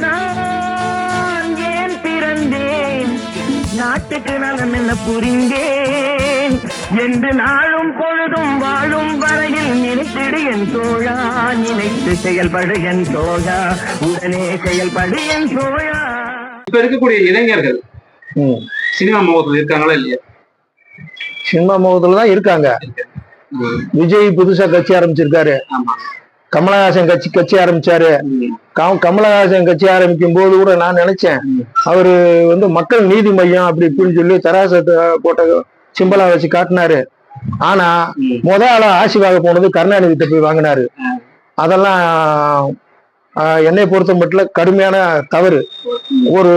நான் ஏன் பிறந்தேன்? நாட்டுக்கு நலம் என்ன புரிந்தேன்? என்று நாளும் பொழுதும் வாழும் வரையில் நினைத்திடு என் தோழா நினைத்து செயல்படு என் தோழா உடனே செயல்படு என் தோழா. இப்ப இருக்கக்கூடிய இளைஞர்கள். சினிமா முகத்துல இருக்காங்களா இல்லையா? சினிமா முகத்துல தான் இருக்காங்க. விஜய் புதுசா கட்சி ஆரம்பிச்சிருக்காரு. ஆமா. கமலஹாசன் கட்சி கட்சி ஆரம்பிச்சாரு. கமலஹாசன் கட்சி ஆரம்பிக்கும் போது கூட நான் நினைச்சேன் அவரு வந்து மக்கள் நீதி மையம் அப்படி இப்படின்னு சொல்லி தராசத்தை போட்ட சிம்பலா வச்சு காட்டினாரு. ஆனா முத ஆளா ஆசி வாங்க போனது கருணாநிதிட்ட போய் வாங்கினாரு. அதெல்லாம் என்னை பொறுத்த மட்டும் கடுமையான தவறு. ஒரு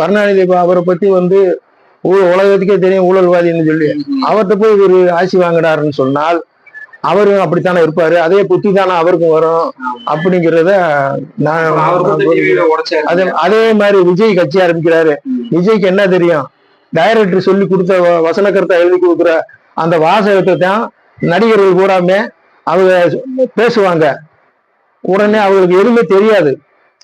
கருணாநிதி அவரை பத்தி வந்து உலகத்துக்கே தெரியும் ஊழல்வாதின்னு சொல்லி. அவர்கிட்ட போய் இவரு ஆசி வாங்கினாருன்னு சொன்னால் அவரும் அப்படித்தானே இருப்பாரு? அதே புத்தி தானே அவருக்கும் வரும் அப்படிங்கிறத நான் அதே மாதிரி விஜய் கட்சி ஆரம்பிக்கிறாரு. விஜய்க்கு என்ன தெரியும்? டைரக்டர் சொல்லி கொடுத்த வ- வசன கருத்தை எழுதி கொடுக்குற அந்த வாசகத்தை தான் நடிகர்கள் கூடாம அவங்க பேசுவாங்க. உடனே அவங்களுக்கு எதுவுமே தெரியாது.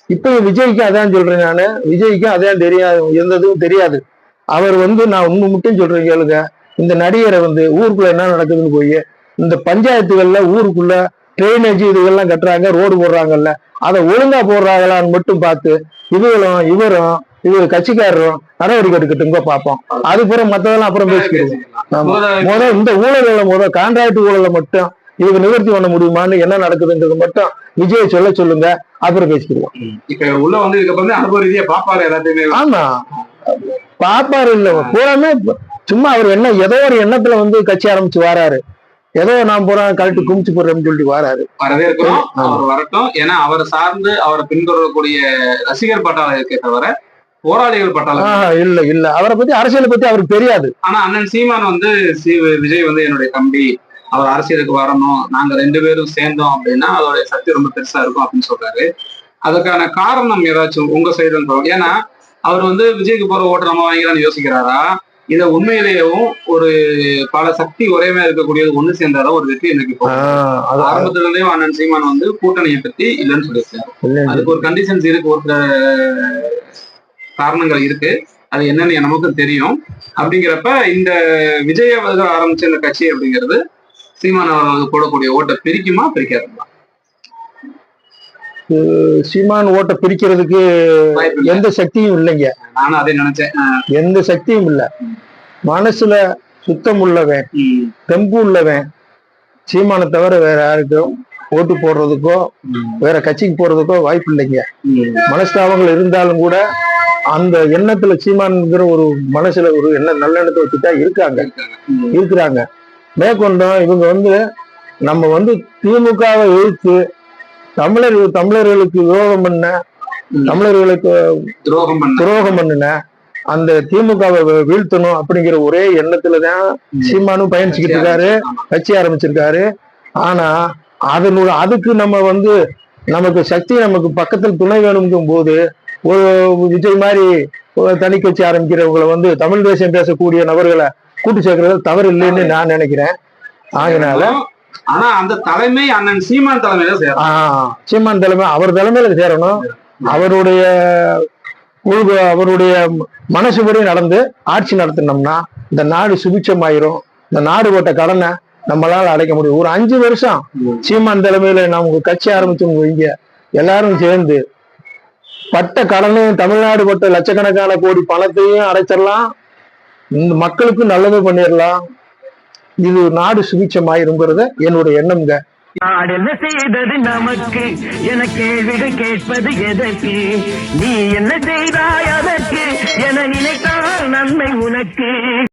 இப்போ விஜய்க்கு அதான் சொல்றேன் நானு. விஜய்க்கும் அதான் தெரியாது எந்ததும் தெரியாது. அவர் வந்து நான் உண்மை மட்டும் சொல்றேன் கேளுங்க. இந்த நடிகரை வந்து ஊருக்குள்ள என்ன நடக்குதுன்னு போய் இந்த பஞ்சாயத்துகள்ல ஊருக்குள்ள ட்ரைனேஜ் இதுகள்லாம் கட்டுறாங்க ரோடு போடுறாங்கல்ல அதை ஒழுங்கா போடுறாங்களான்னு மட்டும் பார்த்து இவங்களும் இவரும் இவர் கட்சிக்காரரும் நடவடிக்கை எடுக்கட்டுங்க பார்ப்போம். அதுக்கப்புறம் மத்ததெல்லாம் அப்புறம் பேசிக்கிடுவோம். ஆமா. முதல்ல முத இந்த ஊழல்களை முத கான்ட்ராக்ட் ஊழலை மட்டும் இதுக்கு நிவர்த்தி பண்ண முடியுமான்னு என்ன நடக்குதுன்றது மட்டும் விஜய் சொல்ல சொல்லுங்க அப்புறம் பேசிக்கிடுவோம். இப்ப உள்ள வந்து இதுக்கு வந்து அனுபவ ரீதியா பாப்பாரு எல்லாத்தையுமே. ஆமா. பாப்பாரு இல்ல பூராமே சும்மா அவர் என்ன ஏதோ ஒரு எண்ணத்துல வந்து கட்சி ஆரம்பிச்சு வாராரு. ஏதோ நான் போறேன் கழட்டு குமிச்சு போடுறேன்னு சொல்லிட்டு வாராரு. வரவே இருக்கிறோம். அவர் வரட்டும். ஏன்னா அவரை சார்ந்து அவரை பின்தொடரக்கூடிய ரசிகர் பட்டாளம் இருக்கே தவிர போராளிகள் பட்டாளம் இல்ல இல்ல. அவரை பத்தி அரசியலை பத்தி அவருக்கு தெரியாது. ஆனா அண்ணன் சீமான் வந்து சி விஜய் வந்து என்னுடைய தம்பி. அவர் அரசியலுக்கு வரணும். நாங்க ரெண்டு பேரும் சேர்ந்தோம் அப்படின்னா அதோட சக்தி ரொம்ப பெருசா இருக்கும் அப்படின்னு சொல்றாரு. அதுக்கான காரணம் ஏதாச்சும் உங்க சைடு ஏன்னா அவர் வந்து விஜய்க்கு போற ஓட்டு நம்ம வாங்கிக்கலாம்னு யோசிக்கிறாரா? இதை உண்மையிலேயும் ஒரு பல சக்தி ஒரே மாதிரி இருக்கக்கூடியது ஒண்ணு சேர்ந்தாதான் ஒரு வெற்றி எனக்கு ஆரம்பத்துல இருந்தே அண்ணன் சீமான் வந்து கூட்டணியை பத்தி இல்லைன்னு சொல்லியிருக்காரு. அதுக்கு ஒரு கண்டிஷன்ஸ் இருக்கு ஒரு காரணங்கள் இருக்கு. அது என்னன்னு நமக்கும் தெரியும். அப்படிங்கிறப்ப இந்த விஜய் அவர்கள் ஆரம்பிச்ச இந்த கட்சி அப்படிங்கிறது சீமான் அவர்களுக்கு போடக்கூடிய ஓட்டை பிரிக்குமா பிரிக்காதுங்களா? சீமான் ஓட்டை பிரிக்கிறதுக்கு. எந்த சக்தியும் இல்லைங்க. நானும் அதே நினைச்சேன். எந்த சக்தியும் இல்ல. மனசுல சுத்தம் உள்ளவன் தெம்பு உள்ளவன் சீமானை தவிர வேற யாருக்கும் ஓட்டு போடுறதுக்கோ வேற கட்சிக்கு போறதுக்கோ வாய்ப்பு இல்லைங்க. மனஸ்தாபங்கள் இருந்தாலும் கூட அந்த எண்ணத்துல சீமான்ங்கிற ஒரு மனசுல ஒரு எண்ண நல்ல எண்ணத்தை வச்சுட்டா இருக்காங்க. இருக்கிறாங்க. மேற்கொண்டோம் இவங்க வந்து நம்ம வந்து திமுகவை எதிர்த்து தமிழர் தமிழர்களுக்கு விரோதம் பண்ண தமிழர்களுக்கு துரோகம் பண்ண. துரோகம் பண்ணின அந்த திமுகவை வீழ்த்தணும் அப்படிங்கிற ஒரே எண்ணத்துல தான் சீமானும் பயணிச்சுக்கிட்டு இருக்காரு. கட்சி ஆரம்பிச்சிருக்காரு. ஆனா அதனோட அதுக்கு நம்ம வந்து நமக்கு சக்தி நமக்கு பக்கத்தில் துணை வேணுங்கும் போது ஒரு விஜய் மாதிரி தனி கட்சி ஆரம்பிக்கிறவங்களை வந்து தமிழ் தேசம் பேசக்கூடிய நபர்களை கூட்டு சேர்க்கறது தவறு இல்லைன்னு நான் நினைக்கிறேன். ஆகினால ஆனா அந்த தலைமை அண்ணன் சீமான் தலைமையில சேரும் சீமான் தலைமை அவர் தலைமையில சேரணும். அவருடைய அவருடைய மனசுபடி நடந்து ஆட்சி நடத்தினோம்னா இந்த நாடு சுபிச்சமாயிரும் இந்த நாடு போட்ட கடனை நம்மளால அடைக்க முடியும். ஒரு அஞ்சு வருஷம் சீமான் தலைமையில நம்ம கட்சி ஆரம்பிச்சோம் வைங்க. எல்லாரும் சேர்ந்து பட்ட கடனையும் தமிழ்நாடு பட்ட லட்சக்கணக்கான கோடி பணத்தையும் அடைச்சிடலாம். இந்த மக்களுக்கும் நல்லது பண்ணிடலாம். இது நாடு சுபிட்சமாயிருங்கிறத என்னோட எண்ணம்ங்க. நாடு என்ன செய்தது நமக்கு? என கேள்விகள் கேட்பது எதற்கு? நீ என்ன செய்தாய் அதற்கு? என நினைத்தால் நன்மை உனக்கு.